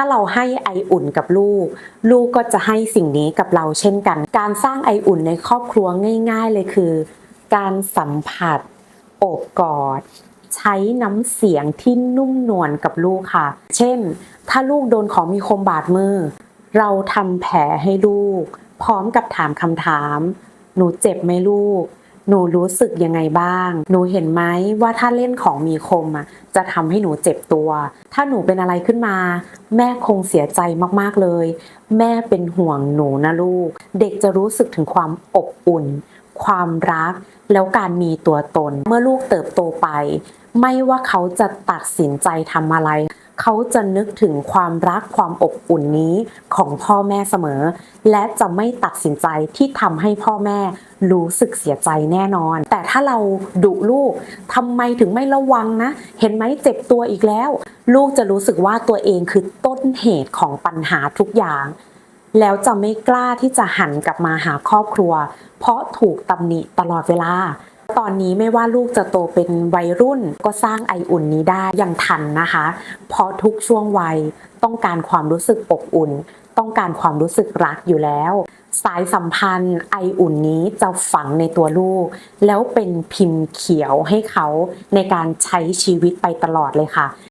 ถ้าเราให้ไออุ่นกับลูก ลูกก็จะให้สิ่งนี้กับเราเช่นกัน การสร้างไออุ่นในครอบครัวง่าย ๆ เลยคือ การสัมผัสโอบกอด ใช้น้ำเสียงที่นุ่มนวลกับลูกค่ะ เช่น ถ้าลูกโดนของมีคมบาดมือ เราทำแผลให้ลูก พร้อมกับถามคำถาม หนูเจ็บไหมลูก หนูรู้สึกยังไงบ้าง หนูเห็นไหมว่าถ้าเล่นของมีคมอะจะทำให้หนูเจ็บตัว ถ้าหนูเป็นอะไรขึ้นมา แม่คงเสียใจมากๆเลย แม่เป็นห่วงหนูนะลูก เด็กจะรู้สึกถึงความอบอุ่น ความรัก แล้วการมีตัวตน เมื่อลูกเติบโตไป ไม่ว่าเขาจะตัดสินใจทำอะไร เขาจะนึกถึงความรักความอบอุ่นนี้ของพ่อแม่เสมอ และจะไม่ตัดสินใจที่ทำให้พ่อแม่รู้สึกเสียใจแน่นอน แต่ถ้าเราดุลูกทำไมถึงไม่ระวังนะ เห็นไหมเจ็บตัวอีกแล้ว ลูกจะรู้สึกว่าตัวเองคือต้นเหตุของปัญหาทุกอย่าง แล้วจะไม่กล้าที่จะหันกลับมาหาครอบครัว เพราะถูกตำหนิตลอดเวลา ตอนนี้ไม่ว่าลูกจะโตเป็นวัยรุ่นก็สร้างไออุ่นนี้ได้อย่างทันนะคะ เพราะทุกช่วงวัยต้องการความรู้สึกอบอุ่น ต้องการความรู้สึกรักอยู่แล้ว สายสัมพันธ์ไออุ่นนี้จะฝังในตัวลูก แล้วเป็นพิมพ์เขียวให้เขาในการใช้ชีวิตไปตลอดเลยค่ะ